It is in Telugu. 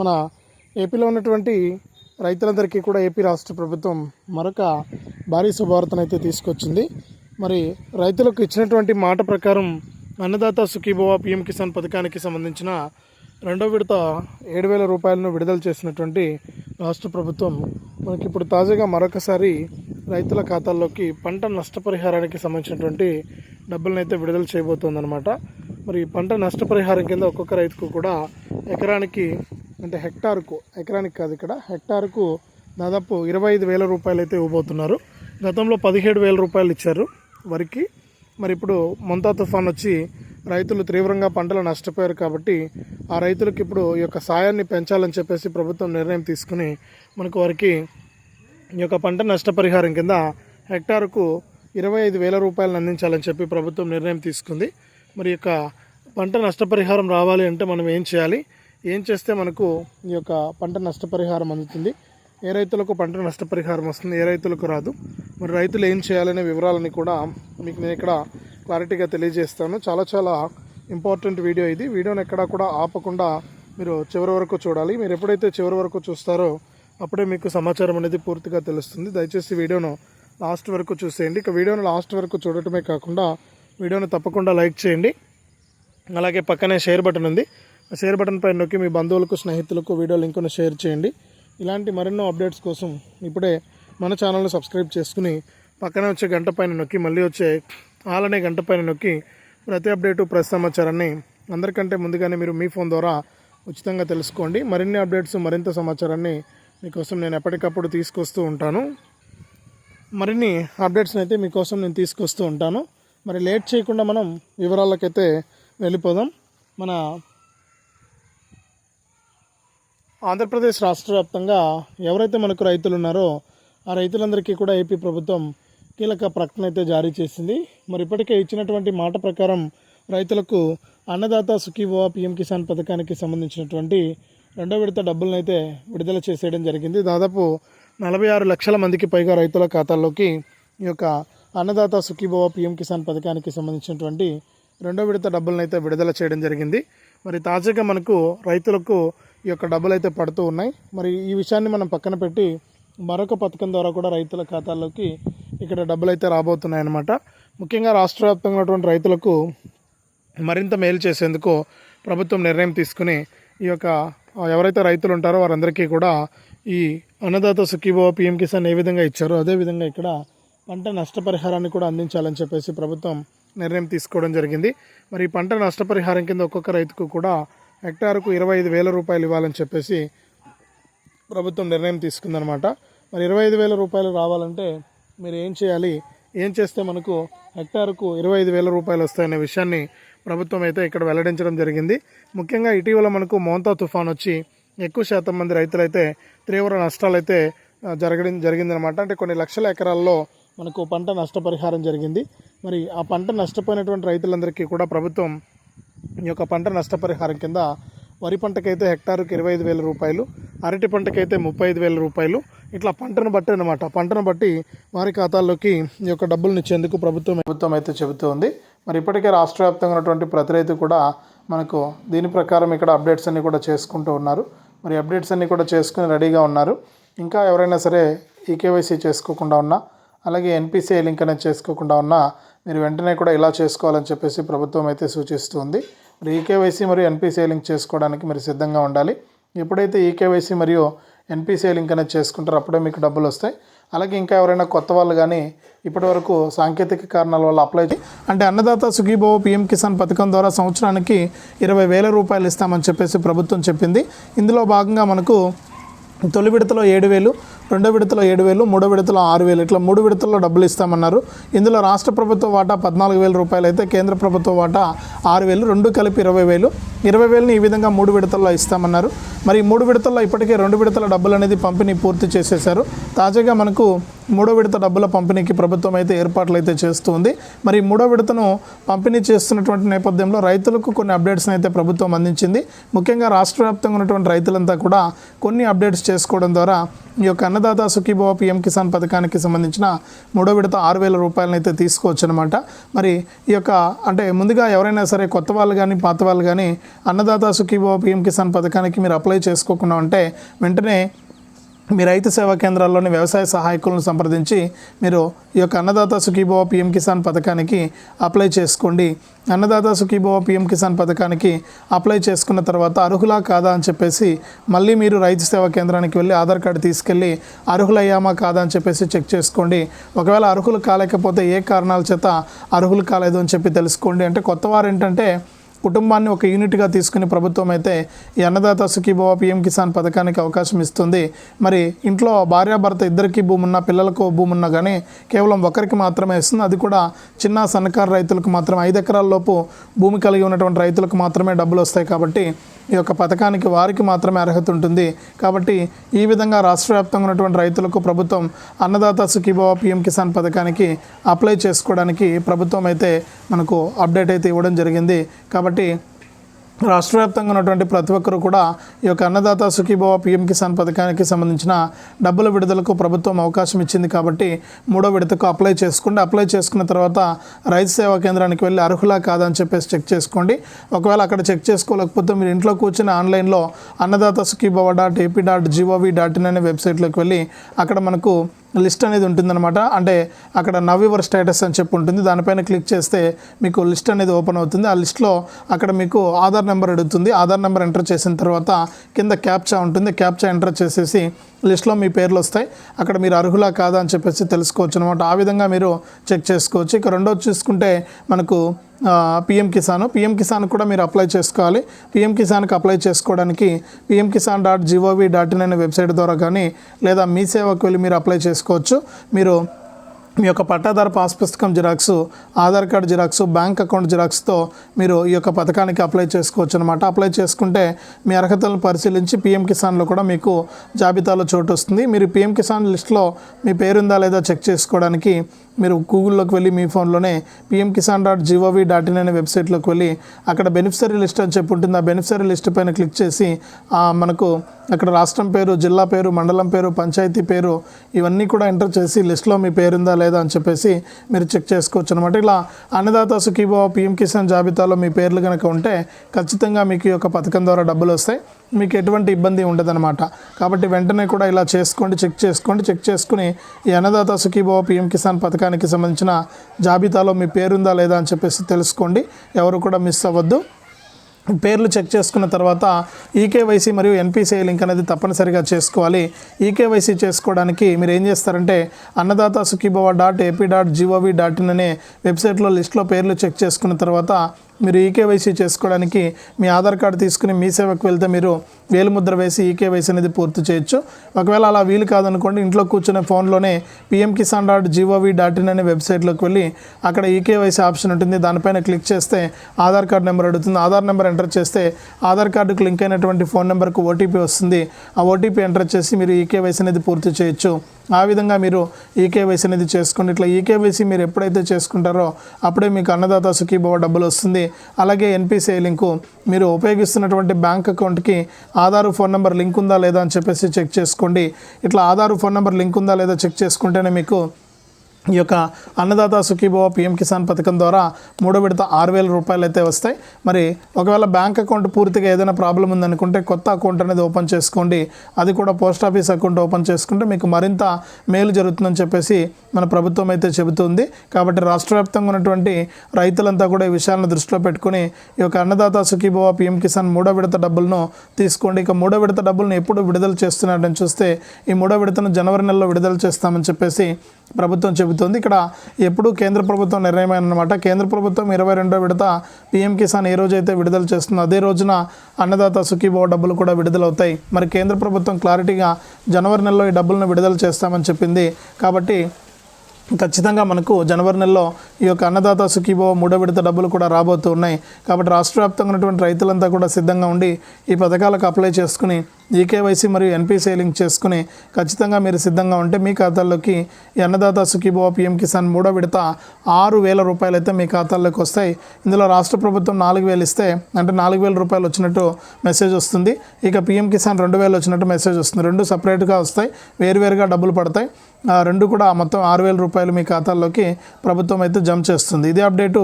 మన ఏపీలో ఉన్నటువంటి రైతులందరికీ కూడా ఏపీ రాష్ట్ర ప్రభుత్వం మరొక భారీ శుభవార్తను అయితే తీసుకొచ్చింది. మరి రైతులకు ఇచ్చినటువంటి మాట ప్రకారం అన్నదాత సుఖీభవ పిఎం కిసాన్ పథకానికి సంబంధించిన రెండో విడత ఏడు వేల రూపాయలను విడుదల చేసినటువంటి రాష్ట్ర ప్రభుత్వం మనకి ఇప్పుడు తాజాగా మరొకసారి రైతుల ఖాతాల్లోకి పంట నష్టపరిహారానికి సంబంధించినటువంటి డబ్బులను అయితే విడుదల చేయబోతోందన్నమాట. మరి పంట నష్టపరిహారం కింద ఒక్కొక్క రైతుకు కూడా ఎకరానికి అంటే హెక్టార్కు ఎకరానికి కాదు ఇక్కడ హెక్టార్కు దాదాపు ఇరవై ఐదు వేల రూపాయలు అయితే ఇవ్వబోతున్నారు. గతంలో పదిహేడు వేల రూపాయలు ఇచ్చారు వరికి. మరి ఇప్పుడు మొంతా తుఫాన్ వచ్చి రైతులు తీవ్రంగా పంటలు నష్టపోయారు కాబట్టి ఆ రైతులకు ఇప్పుడు ఈ యొక్క సాయాన్ని పెంచాలని చెప్పేసి ప్రభుత్వం నిర్ణయం తీసుకుని మనకు వారికి ఈ యొక్క పంట నష్టపరిహారం కింద హెక్టార్కు ఇరవై ఐదు వేల రూపాయలను అందించాలని చెప్పి ప్రభుత్వం నిర్ణయం తీసుకుంది. మరి యొక్క పంట నష్టపరిహారం రావాలి అంటే మనం ఏం చేయాలి? ఏం చేస్తే మనకు ఈ యొక్క పంట నష్టపరిహారం అందుతుంది? ఏ రైతులకు పంట నష్టపరిహారం వస్తుంది? ఏ రైతులకు రాదు? మరి రైతులు ఏం చేయాలనే వివరాలని కూడా మీకు నేను ఇక్కడ క్లారిటీగా తెలియజేస్తాను. చాలా చాలా ఇంపార్టెంట్ వీడియో ఇది. వీడియోని ఎక్కడా కూడా ఆపకుండా మీరు చివరి వరకు చూడాలి. మీరు ఎప్పుడైతే చివరి వరకు చూస్తారో అప్పుడే మీకు సమాచారం అనేది పూర్తిగా తెలుస్తుంది. దయచేసి వీడియోను లాస్ట్ వరకు చూసేయండి. ఇక వీడియోను లాస్ట్ వరకు చూడటమే కాకుండా వీడియోను తప్పకుండా లైక్ చేయండి. అలాగే పక్కనే షేర్ బటన్ ఉంది. షేర్ బటన్ పైన నొక్కి మీ బంధువులకు స్నేహితులకు వీడియో లింకును షేర్ చేయండి. ఇలాంటి మరెన్నో అప్డేట్స్ కోసం ఇప్పుడే మన ఛానల్ని సబ్స్క్రైబ్ చేసుకుని పక్కనే వచ్చే గంట పైన నొక్కి మళ్ళీ వచ్చే ఆల్ అనే గంట పైన నొక్కి ప్రతి అప్డేటు ప్రతి సమాచారాన్ని అందరికంటే ముందుగానే మీరు మీ ఫోన్ ద్వారా ఉచితంగా తెలుసుకోండి. మరిన్ని అప్డేట్స్ మరింత సమాచారాన్ని మీకోసం నేను ఎప్పటికప్పుడు తీసుకొస్తూ ఉంటాను. మరిన్ని అప్డేట్స్ని అయితే మీకోసం నేను తీసుకొస్తూ ఉంటాను. మరి లేట్ చేయకుండా మనం వివరాలకైతే వెళ్ళిపోదాం. మన ఆంధ్రప్రదేశ్ రాష్ట్ర వ్యాప్తంగా ఎవరైతే మనకు రైతులు ఉన్నారో ఆ రైతులందరికీ కూడా ఏపీ ప్రభుత్వం కీలక ప్రకటన అయితే జారీ చేసింది. మరి ఇప్పటికే ఇచ్చినటువంటి మాట ప్రకారం రైతులకు అన్నదాత సుఖీభవ పిఎం కిసాన్ పథకానికి సంబంధించినటువంటి రెండో విడత డబ్బులను అయితే విడుదల చేసేయడం జరిగింది. దాదాపు నలభై ఆరు లక్షల మందికి పైగా రైతుల ఖాతాల్లోకి ఈ యొక్క అన్నదాత సుఖీభవ పిఎం కిసాన్ పథకానికి సంబంధించినటువంటి రెండో విడత డబ్బులను అయితే విడుదల చేయడం జరిగింది. మరి తాజాగా మనకు రైతులకు ఈ యొక్క డబ్బులు అయితే పడుతూ ఉన్నాయి. మరి ఈ విషయాన్ని మనం పక్కన పెట్టి మరొక పథకం ద్వారా కూడా రైతుల ఖాతాల్లోకి ఇక్కడ డబ్బులు అయితే రాబోతున్నాయి అన్నమాట. ముఖ్యంగా రాష్ట్ర వ్యాప్తంగా ఉన్నటువంటి రైతులకు మరింత మేలు చేసేందుకు ప్రభుత్వం నిర్ణయం తీసుకుని ఈ యొక్క ఎవరైతే రైతులు ఉంటారో వారందరికీ కూడా ఈ అన్నదాత సుఖీభవ పిఎం కిసాన్ ఏ విధంగా ఇచ్చారో అదే విధంగా ఇక్కడ పంట నష్టపరిహారాన్ని కూడా అందించాలని చెప్పేసి ప్రభుత్వం నిర్ణయం తీసుకోవడం జరిగింది. మరి ఈ పంట నష్టపరిహారం కింద ఒక్కొక్క రైతుకు కూడా హెక్టార్కు ఇరవై ఐదు వేల రూపాయలు ఇవ్వాలని చెప్పేసి ప్రభుత్వం నిర్ణయం తీసుకుందనమాట మరి ఇరవై ఐదు వేల రూపాయలు రావాలంటే మీరు ఏం చేయాలి? ఏం చేస్తే మనకు హెక్టార్కు ఇరవై ఐదు వేల రూపాయలు వస్తాయనే విషయాన్ని ప్రభుత్వం అయితే ఇక్కడ వెల్లడించడం జరిగింది. ముఖ్యంగా ఇటీవల మనకు మోంతా తుఫాన్ వచ్చి ఎక్కువ శాతం మంది రైతులైతే తీవ్ర నష్టాలైతే జరగడం జరిగిందనమాట అంటే కొన్ని లక్షల ఎకరాల్లో మనకు పంట నష్టపరిహారం జరిగింది. మరి ఆ పంట నష్టపోయినటువంటి రైతులందరికీ కూడా ప్రభుత్వం ఈ యొక్క పంట నష్టపరిహారం కింద వరి పంటకైతే హెక్టారుకి ఇరవై ఐదు వేల రూపాయలు అరటి పంటకైతే ముప్పై ఐదు వేల రూపాయలు. ఇట్లా పంటను బట్టి అనమాట పంటను బట్టి వారి ఖాతాల్లోకి ఈ యొక్క డబ్బులను ఇచ్చేందుకు ప్రభుత్వం ప్రభుత్వం అయితే చెబుతోంది మరి ఇప్పటికే రాష్ట్ర వ్యాప్తంగా ఉన్నటువంటి ప్రతి రైతు కూడా మనకు దీని ప్రకారం ఇక్కడ అప్డేట్స్ అన్నీ కూడా చేసుకుంటూ ఉన్నారు. మరి అప్డేట్స్ అన్నీ కూడా చేసుకుని రెడీగా ఉన్నారు. ఇంకా ఎవరైనా సరే ఈకేవైసీ చేసుకోకుండా ఉన్నా అలాగే ఎన్పిసిఐ లింక్ అనేది చేసుకోకుండా ఉన్నా మీరు వెంటనే కూడా ఇలా చేసుకోవాలని చెప్పేసి ప్రభుత్వం అయితే సూచిస్తుంది. మరి ఈకేవైసీ మరియు ఎన్పిసిఐ లింక్ చేసుకోవడానికి మీరు సిద్ధంగా ఉండాలి. ఎప్పుడైతే ఈకేవైసీ మరియు ఎన్పిసిఐ లింక్ అనేది చేసుకుంటారో అప్పుడే మీకు డబ్బులు వస్తాయి. అలాగే ఇంకా ఎవరైనా కొత్త వాళ్ళు కానీ ఇప్పటివరకు సాంకేతిక కారణాల వల్ల అప్లై అంటే అన్నదాత సుఖీభవ పిఎం కిసాన్ పథకం ద్వారా సంవత్సరానికి ఇరవై వేల రూపాయలు ఇస్తామని చెప్పేసి ప్రభుత్వం చెప్పింది. ఇందులో భాగంగా మనకు తొలి విడతలో ఏడు వేలు రెండో విడతలో ఏడు వేలు మూడో విడతలో ఆరు వేలు ఇట్లా మూడు విడతల్లో డబ్బులు ఇస్తామన్నారు. ఇందులో రాష్ట్ర ప్రభుత్వ వాటా పద్నాలుగు వేల రూపాయలు అయితే కేంద్ర ప్రభుత్వ వాటా ఆరు వేలు రెండు కలిపి ఇరవై వేలు. ఇరవై వేలని ఈ విధంగా మూడు విడతల్లో ఇస్తామన్నారు. మరి మూడు విడతల్లో ఇప్పటికే రెండు విడతల డబ్బులు అనేది పంపిణీ పూర్తి చేసేశారు. తాజాగా మనకు మూడో విడత డబ్బుల పంపిణీకి ప్రభుత్వం అయితే ఏర్పాట్లు అయితే చేస్తుంది. మరి మూడో విడతను పంపిణీ చేస్తున్నటువంటి నేపథ్యంలో రైతులకు కొన్ని అప్డేట్స్ని అయితే ప్రభుత్వం అందించింది. ముఖ్యంగా రాష్ట్ర వ్యాప్తంగా ఉన్నటువంటి రైతులంతా కూడా కొన్ని అప్డేట్స్ చేసుకోవడం ద్వారా ఈ యొక్క అన్నదాత సుఖీభవ పిఎం కిసాన్ పథకానికి సంబంధించిన మూడో విడత ఆరు వేల రూపాయలను అయితే తీసుకోవచ్చు అనమాట మరి ఈ యొక్క అంటే ముందుగా ఎవరైనా సరే కొత్త వాళ్ళు కానీ పాత వాళ్ళు కానీ అన్నదాత సుఖీభావ పిఎం కిసాన్ పథకానికి మీరు అప్లై చేసుకోకుండా ఉంటే వెంటనే మీ రైతు సేవా కేంద్రాల్లోని వ్యవసాయ సహాయకులను సంప్రదించి మీరు ఈ యొక్క అన్నదాత సుఖీభవ పిఎం కిసాన్ పథకానికి అప్లై చేసుకోండి. అన్నదాత సుఖీభవ పిఎం కిసాన్ పథకానికి అప్లై చేసుకున్న తర్వాత అర్హులా కాదా అని చెప్పేసి మళ్ళీ మీరు రైతు సేవా కేంద్రానికి వెళ్ళి ఆధార్ కార్డు తీసుకెళ్ళి అర్హులయ్యామా కాదా అని చెప్పేసి చెక్ చేసుకోండి. ఒకవేళ అర్హులు కాలేకపోతే ఏ కారణాల చేత అర్హులు కాలేదు అని చెప్పి తెలుసుకోండి. అంటే కొత్తవారు ఏంటంటే కుటుంబాన్ని ఒక యూనిట్గా తీసుకుని ప్రభుత్వం అయితే ఈ అన్నదాత సుఖీభవ పిఎం కిసాన్ పథకానికి అవకాశం ఇస్తుంది. మరి ఇంట్లో భార్యాభర్త ఇద్దరికి భూమి ఉన్నా పిల్లలకు భూమి ఉన్నా కానీ కేవలం ఒకరికి మాత్రమే ఇస్తుంది. అది కూడా చిన్న సన్నకారు రైతులకు మాత్రమే. ఐదు ఎకరాల లోపు భూమి కలిగి ఉన్నటువంటి రైతులకు మాత్రమే డబ్బులు వస్తాయి కాబట్టి ఈ యొక్క పథకానికి వారికి మాత్రమే అర్హత ఉంటుంది. కాబట్టి ఈ విధంగా రాష్ట్ర వ్యాప్తంగా ఉన్నటువంటి రైతులకు ప్రభుత్వం అన్నదాత సుఖీభవ పిఎం కిసాన్ పథకానికి అప్లై చేసుకోవడానికి ప్రభుత్వం అయితే మనకు అప్డేట్ అయితే ఇవ్వడం జరిగింది. కాబట్టి రాష్ట్ర వ్యాప్తంగా ఉన్నటువంటి ప్రతి ఒక్కరు కూడా ఈ యొక్క అన్నదాత సుఖీభవ పిఎం కిసాన్ పథకానికి సంబంధించిన డబ్బుల విడుదలకు ప్రభుత్వం అవకాశం ఇచ్చింది కాబట్టి మూడో విడతకు అప్లై చేసుకోండి అప్లై చేసుకున్న తర్వాత రైతు సేవా కేంద్రానికి వెళ్ళి అర్హులా కాదా అని చెప్పేసి చెక్ చేసుకోండి. ఒకవేళ అక్కడ చెక్ చేసుకోలేకపోతే మీరు ఇంట్లో కూర్చొని ఆన్లైన్లో Annadata Sukhibhava dot AP dot gov dot in అనే వెబ్సైట్లోకి వెళ్ళి అక్కడ మనకు లిస్ట్ అనేది ఉంటుందన్నమాట. అంటే అక్కడ నవ్ యువర్ స్టేటస్ అని చెప్పి ఉంటుంది. దానిపైన క్లిక్ చేస్తే మీకు లిస్ట్ అనేది ఓపెన్ అవుతుంది. ఆ లిస్ట్లో అక్కడ మీకు ఆధార్ నెంబర్ అడుగుతుంది. ఆధార్ నెంబర్ ఎంటర్ చేసిన తర్వాత కింద క్యాప్చా ఉంటుంది. క్యాప్చా ఎంటర్ చేసేసి లిస్ట్లో మీ పేర్లు వస్తాయి. అక్కడ మీరు అర్హులా కాదా అని చెప్పేసి తెలుసుకోవచ్చు అనమాట ఆ విధంగా మీరు చెక్ చేసుకోవచ్చు. ఇక రెండోది చూసుకుంటే మనకు పిఎం కిసాన్. పిఎం కిసాన్ కూడా మీరు అప్లై చేసుకోవాలి. పిఎం కిసాన్కి అప్లై చేసుకోవడానికి PM Kisan dot gov dot in అనే వెబ్సైట్ ద్వారా కానీ లేదా మీ సేవకు వెళ్ళి మీరు అప్లై చేసుకోవచ్చు. మీరు మీ యొక్క పట్టాదారు పాస్ పుస్తకం xerox Aadhaar card xerox bank account జిరాక్స్తో మీరు ఈ యొక్క పథకానికి అప్లై చేసుకోవచ్చు అనమాట అప్లై చేసుకుంటే మీ అర్హతలను పరిశీలించి పిఎం కిసాన్లో కూడా మీకు జాబితాలో చోటు వస్తుంది. మీరు పిఎం కిసాన్ లిస్ట్లో మీ పేరుందా లేదా చెక్ చేసుకోవడానికి మీరు గూగుల్లోకి వెళ్ళి మీ ఫోన్లోనే PM Kisan dot gov dot in అనే వెబ్సైట్లోకి వెళ్ళి అక్కడ బెనిఫిషరీ లిస్ట్ అని చెప్పి ఉంటుంది ఆ బెనిఫిషరీ లిస్ట్ పైన క్లిక్ చేసి మనకు అక్కడ రాష్ట్రం పేరు జిల్లా పేరు మండలం పేరు పంచాయతీ పేరు ఇవన్నీ కూడా ఎంటర్ చేసి లిస్ట్లో మీ పేరుందా లేదా అని చెప్పేసి మీరు చెక్ చేసుకోవచ్చు అనమాట ఇలా అన్నదాత సుఖీభావ పిఎం కిసాన్ జాబితాలో మీ పేర్లు కనుక ఉంటే ఖచ్చితంగా మీకు ఈ యొక్క పథకం ద్వారా డబ్బులు వస్తాయి. మీకు ఎటువంటి ఇబ్బంది ఉండదన్నమాట. కాబట్టి వెంటనే కూడా ఇలా చేసుకోండి చెక్ చేసుకోండి చెక్ చేసుకుని ఈ అన్నదాత సుఖీభావ పిఎం కిసాన్ పథకానికి సంబంధించిన జాబితాలో మీ పేరుందా లేదా అని చెప్పేసి తెలుసుకోండి. ఎవరు కూడా మిస్ అవ్వద్దు. పేర్లు చెక్ చేసుకున్న తర్వాత ఈకేవైసీ మరియు ఎన్పిసిఐ లింక్ అనేది తప్పనిసరిగా చేసుకోవాలి. ఈకేవైసీ చేసుకోవడానికి మీరు ఏం చేస్తారంటే Annadata Sukhibhava dot AP dot gov dot in అనే వెబ్సైట్లో లిస్ట్లో పేర్లు చెక్ చేసుకున్న తర్వాత మీరు ఈకేవైసీ చేసుకోవడానికి మీ ఆధార్ కార్డు తీసుకుని మీ సేవకు వెళ్తే మీరు వేలుముద్ర వేసి ఈకేవైసీ అనేది పూర్తి చేయొచ్చు. ఒకవేళ అలా వీలు కాదనుకోండి ఇంట్లో కూర్చునే ఫోన్లోనే PM Kisan dot gov dot in అనే వెబ్సైట్లోకి వెళ్ళి అక్కడ ఈకేవైసీ ఆప్షన్ ఉంటుంది. దానిపైన క్లిక్ చేస్తే ఆధార్ కార్డు నెంబర్ అడుగుతుంది. ఆధార్ నెంబర్ ఎంటర్ చేస్తే ఆధార్ కార్డుకు లింక్ అయినటువంటి ఫోన్ నెంబర్కు ఓటీపీ వస్తుంది. ఆ ఓటీపీ ఎంటర్ చేసి మీరు ఈకేవైసీ అనేది పూర్తి చేయొచ్చు. ఆ విధంగా మీరు ఈకేవైసీ అనేది చేసుకోండి. ఇట్లా ఈకేవైసీ మీరు ఎప్పుడైతే చేసుకుంటారో అప్పుడే మీకు అన్నదాత సుఖీభవ డబ్బులు వస్తుంది. అలాగే ఎన్పిసిఐ లింకు మీరు ఉపయోగిస్తున్నటువంటి బ్యాంక్ అకౌంట్కి ఆధార్ ఫోన్ నెంబర్ లింక్ ఉందా లేదా అని చెప్పేసి చెక్ చేసుకోండి. ఇట్లా ఆధార్ ఫోన్ నెంబర్ లింక్ ఉందా లేదా చెక్ చేసుకుంటేనే మీకు ఈ యొక్క అన్నదాత సుఖీభవ పిఎం కిసాన్ పథకం ద్వారా మూడో విడత ఆరు వేల రూపాయలు అయితే వస్తాయి. మరి ఒకవేళ బ్యాంక్ అకౌంట్ పూర్తిగా ఏదైనా ప్రాబ్లం ఉందనుకుంటే కొత్త అకౌంట్ అనేది ఓపెన్ చేసుకోండి. అది కూడా పోస్ట్ ఆఫీస్ అకౌంట్ ఓపెన్ చేసుకుంటే మీకు మరింత మేలు జరుగుతుందని చెప్పేసి మన ప్రభుత్వం అయితే చెబుతుంది. కాబట్టి రాష్ట్ర వ్యాప్తంగా ఉన్నటువంటి రైతులంతా కూడా ఈ విషయాలను దృష్టిలో పెట్టుకుని ఈ యొక్క అన్నదాత సుఖీభవ పిఎం కిసాన్ మూడో విడత డబ్బులను తీసుకోండి. ఇక మూడో విడత డబ్బులను ఎప్పుడు విడుదల చేస్తున్నారని చూస్తే ఈ మూడో విడతను జనవరి నెలలో విడుదల చేస్తామని చెప్పేసి ప్రభుత్వం చెబుతుంది. ఇక్కడ ఎప్పుడు కేంద్ర ప్రభుత్వం నిర్ణయమైనమాట కేంద్ర ప్రభుత్వం ఇరవై రెండో విడత పీఎం కిసాన్ ఏ రోజైతే విడుదల చేస్తుందో అదే రోజున అన్నదాత సుఖీభావ డబ్బులు కూడా విడుదలవుతాయి. మరి కేంద్ర ప్రభుత్వం క్లారిటీగా జనవరి నెలలో ఈ డబ్బులను విడుదల చేస్తామని చెప్పింది. కాబట్టి ఖచ్చితంగా మనకు జనవరి నెలలో ఈ యొక్క అన్నదాత సుఖీభవ మూడో విడత డబ్బులు కూడా రాబోతూ ఉన్నాయి. కాబట్టి రాష్ట్ర వ్యాప్తంగా ఉన్నటువంటి రైతులంతా కూడా సిద్ధంగా ఉండి ఈ పథకాలకు అప్లై చేసుకుని ఈకేవైసీ మరియు ఎన్పిసిఐ లింక్ చేసుకుని ఖచ్చితంగా మీరు సిద్ధంగా ఉంటే మీ ఖాతాల్లోకి అన్నదాత సుఖీభవ పిఎం కిసాన్ మూడో విడత ఆరు వేల రూపాయలు అయితే మీ ఖాతాల్లోకి వస్తాయి. ఇందులో రాష్ట్ర ప్రభుత్వం నాలుగు వేలు ఇస్తే అంటే నాలుగు వేల రూపాయలు వచ్చినట్టు మెసేజ్ వస్తుంది. ఇక పిఎం కిసాన్ రెండు వేలు వచ్చినట్టు మెసేజ్ వస్తుంది. రెండు సపరేట్గా వస్తాయి. వేరువేరుగా డబ్బులు పడతాయి. రెండు కూడా మొత్తం ఆరు వేల రూపాయలు మీ ఖాతాల్లోకి ప్రభుత్వం అయితే జమ చేస్తుంది. ఇదే అప్డేటు